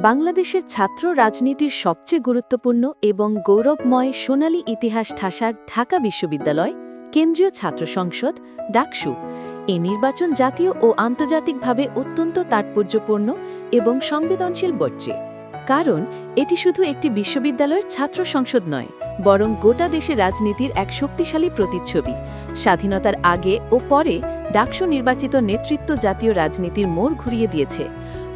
বাংলাদেশের ছাত্র রাজনীতির সবচেয়ে গুরুত্বপূর্ণ এবং গৌরবময় সোনালী ইতিহাস ঠাসার ঢাকা বিশ্ববিদ্যালয়, কেন্দ্রীয় ছাত্র সংসদ, ডাকসু। এ নির্বাচন জাতীয় ও আন্তর্জাতিকভাবে অত্যন্ত তাৎপর্যপূর্ণ এবং সংবেদনশীল বর্জ্যে। কারণ, এটি শুধু একটি বিশ্ববিদ্যালয়ের ছাত্র সংসদ নয়, বরং গোটা দেশের রাজনীতির এক শক্তিশালী প্রতিচ্ছবি। স্বাধীনতার আগে ও পরে, ডাকসু নির্বাচিত নেতৃত্ব জাতীয় রাজনীতির মোড় ঘুরিয়ে দিয়েছে।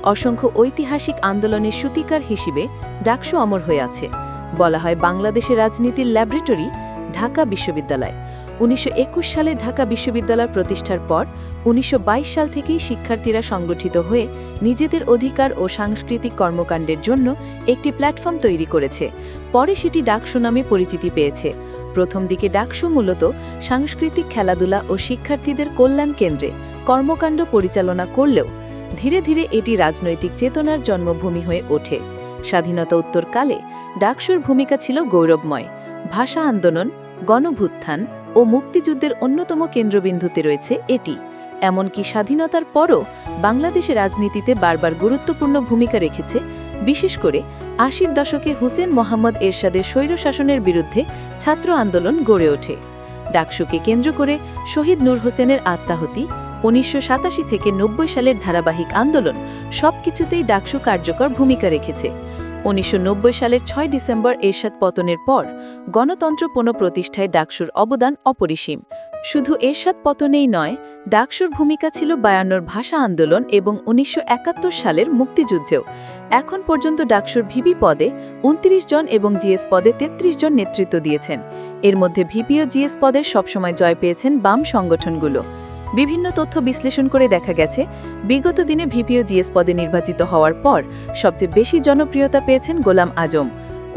অসংখ্য ঐতিহাসিক আন্দোলনের সূতিকার হিসেবে ডাকসু অমর হয়ে আছে। বলা হয় বাংলাদেশের রাজনীতির ল্যাবরেটরি, ঢাকা বিশ্ববিদ্যালয়। উনিশশো একুশ সালে ঢাকা বিশ্ববিদ্যালয় প্রতিষ্ঠার পর উনিশশো বাইশ সাল থেকেই শিক্ষার্থীরা সংগঠিত হয়ে নিজেদের অধিকার ও সাংস্কৃতিক কর্মকাণ্ডের জন্য একটি প্ল্যাটফর্ম তৈরি করেছে। পরে সেটি ডাকসু নামে পরিচিতি পেয়েছে। প্রথম দিকে ডাকসু মূলত সাংস্কৃতিক খেলাধুলা ও শিক্ষার্থীদের কল্যাণ কেন্দ্রে কর্মকাণ্ড পরিচালনা করলেও ধীরে ধীরে এটি রাজনৈতিক চেতনার জন্মভূমি হয়ে ওঠে। স্বাধীনতা উত্তরকালে ডাকসুর ভূমিকা ছিল গৌরবময়। ভাষা আন্দোলন, গণভুত্থান ও মুক্তিযুদ্ধের অন্যতম কেন্দ্রবিন্দুতে রয়েছে এটি। এমনকি স্বাধীনতার পরও বাংলাদেশের রাজনীতিতে বারবার গুরুত্বপূর্ণ ভূমিকা রেখেছে, বিশেষ করে আশির দশকে হুসেন মোহাম্মদ এরশাদের স্বৈরশাসনের বিরুদ্ধে ছাত্র আন্দোলন গড়ে ওঠে। ডাকসুকে কেন্দ্র করে শহীদ নূর হোসেনের আত্মাহতি উনিশশো সাতাশি থেকে নব্বই সালের ধারাবাহিক আন্দোলন সবকিছুতেই ডাকসু কার্যকর ভূমিকা রেখেছে। উনিশশো নব্বই সালের ছয় ডিসেম্বর এরশাদ পতনের পর গণতন্ত্র পুনঃপ্রতিষ্ঠায় ডাকসুর অবদান অপরিসীম। শুধু এরশাদ পতনেই নয়, ডাকসুর ভূমিকা ছিল বায়ান্নর ভাষা আন্দোলন এবং উনিশশো একাত্তর সালের মুক্তিযুদ্ধেও। এখন পর্যন্ত ডাকসুর ভিপি পদে উনত্রিশ জন এবং জিএস পদে ৩৩ জন নেতৃত্ব দিয়েছেন। এর মধ্যে ভিপি ও জিএস পদে সবসময় জয় পেয়েছেন বাম সংগঠনগুলো। বিভিন্ন তথ্য বিশ্লেষণ করে দেখা গেছে, বিগত দিনে ভিপিও জিএস পদে নির্বাচিত হওয়ার পর সবচেয়ে বেশি জনপ্রিয়তা পেয়েছেন গোলাম আজম।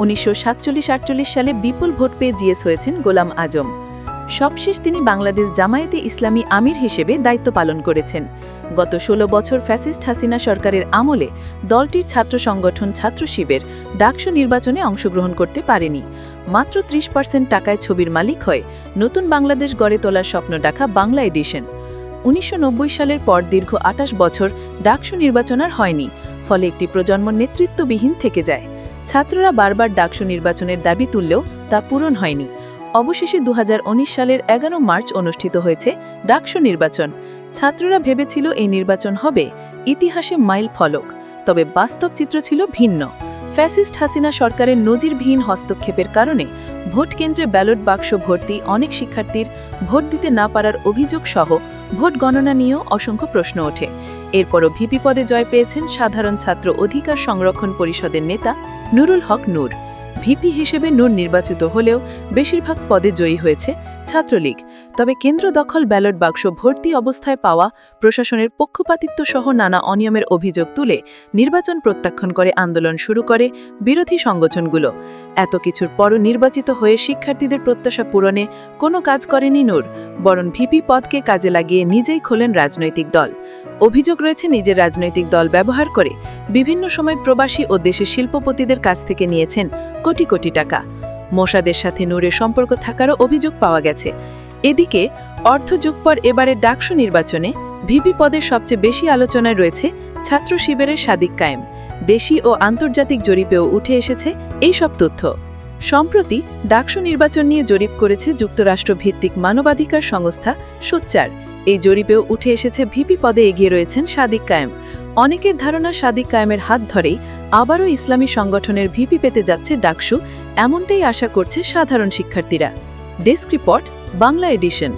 উনিশশো সাতচল্লিশ আটচল্লিশ সালে বিপুল ভোট পেয়ে জিএস হয়েছেন গোলাম আজম। সবশেষ তিনি বাংলাদেশ জামায়াতে ইসলামী আমির হিসেবে দায়িত্ব পালন করেছেন। গত ১৬ বছর ফ্যাসিস্ট হাসিনা সরকারের আমলে দলটির ছাত্র সংগঠন ছাত্র শিবের ডাকসু নির্বাচনে অংশগ্রহণ করতে পারেনি। মাত্র ত্রিশ পার্সেন্ট টাকায় ছবির মালিক হয়ে নতুন বাংলাদেশ গড়ে তোলার স্বপ্ন ডাকা বাংলা এডিশন। উনিশশো নব্বই সালের পর দীর্ঘ আটাশ বছর ডাকসু নির্বাচন আর হয়নি, ফলে একটি প্রজন্ম নেতৃত্ববিহীন থেকে যায়। ছাত্ররা বারবার ডাকসু নির্বাচনের দাবি তুললেও তা পূরণ হয়নি। অবশেষে দুহাজার উনিশ সালের এগারো মার্চ অনুষ্ঠিত হয়েছে ডাকসু নির্বাচন। ছাত্ররা ভেবেছিল এই নির্বাচন হবে ইতিহাসে মাইল ফলক, তবে বাস্তব চিত্র ছিল ভিন্ন। ফ্যাসিস্ট হাসিনা সরকারের নজিরবিহীন হস্তক্ষেপের কারণে ভোট কেন্দ্রে ব্যালট বাক্স ভর্তি অনেক শিক্ষার্থীর ভোট দিতে না পারার অভিযোগ সহ ভোট গণনা নিয়েও অসংখ্য প্রশ্ন ওঠে। এরপরও ভিপি পদে জয় পেয়েছেন সাধারণ ছাত্র অধিকার সংরক্ষণ পরিষদের নেতা নুরুল হক নূর। ভিপি হিসেবে নূর নির্বাচিত হলেও বেশিরভাগ পদে জয়ী হয়েছে ছাত্রলীগ। তবে কেন্দ্র দখল ব্যালট বাক্স ভর্তি অবস্থায় পাওয়া প্রশাসনের পক্ষপাতিত্ব সহ নানা অনিয়মের অভিযোগ তুলে নির্বাচন প্রত্যাখ্যান করে আন্দোলন শুরু করে বিরোধী সংগঠনগুলো। এত কিছুর পরও নির্বাচিত হয়ে শিক্ষার্থীদের প্রত্যাশা পূরণে কোনো কাজ করেনি নূর, বরং ভিপি পদকে কাজে লাগিয়ে নিজেই খোলেন রাজনৈতিক দল। অভিযোগ রয়েছে নিজের রাজনৈতিক দল ব্যবহার করে বিভিন্ন সময় প্রবাসী ও দেশের শিল্পপতিদের কাছ থেকে নিয়েছেন কোটি কোটি টাকা। মোসাদের সাথে নূরের সম্পর্ক থাকারও অভিযোগ পাওয়া গেছে। এদিকে, অর্থ যোগ পর এবারে ডাকসু নির্বাচনে ভিপি পদের সবচেয়ে বেশি আলোচনায় রয়েছে ছাত্র শিবিরের সাদিক কায়েম। দেশি ও আন্তর্জাতিক জরিপেও উঠে এসেছে এই সব তথ্য। সম্প্রতি ডাকসু নির্বাচন নিয়ে জরিপ করেছে যুক্তরাষ্ট্র ভিত্তিক মানবাধিকার সংস্থা সোচ্চার। এই জরিপেও উঠে এসেছে ভিপি পদে এগিয়ে রয়েছেন সাদিক কায়েম। অনেকের ধারণা সাদিক কায়েমের হাত ধরেই আবারও ইসলামী সংগঠনের ভিপি পেতে যাচ্ছে ডাকসু, এমনটাই আশা করছে সাধারণ শিক্ষার্থীরা। Desk report, Bangla edition.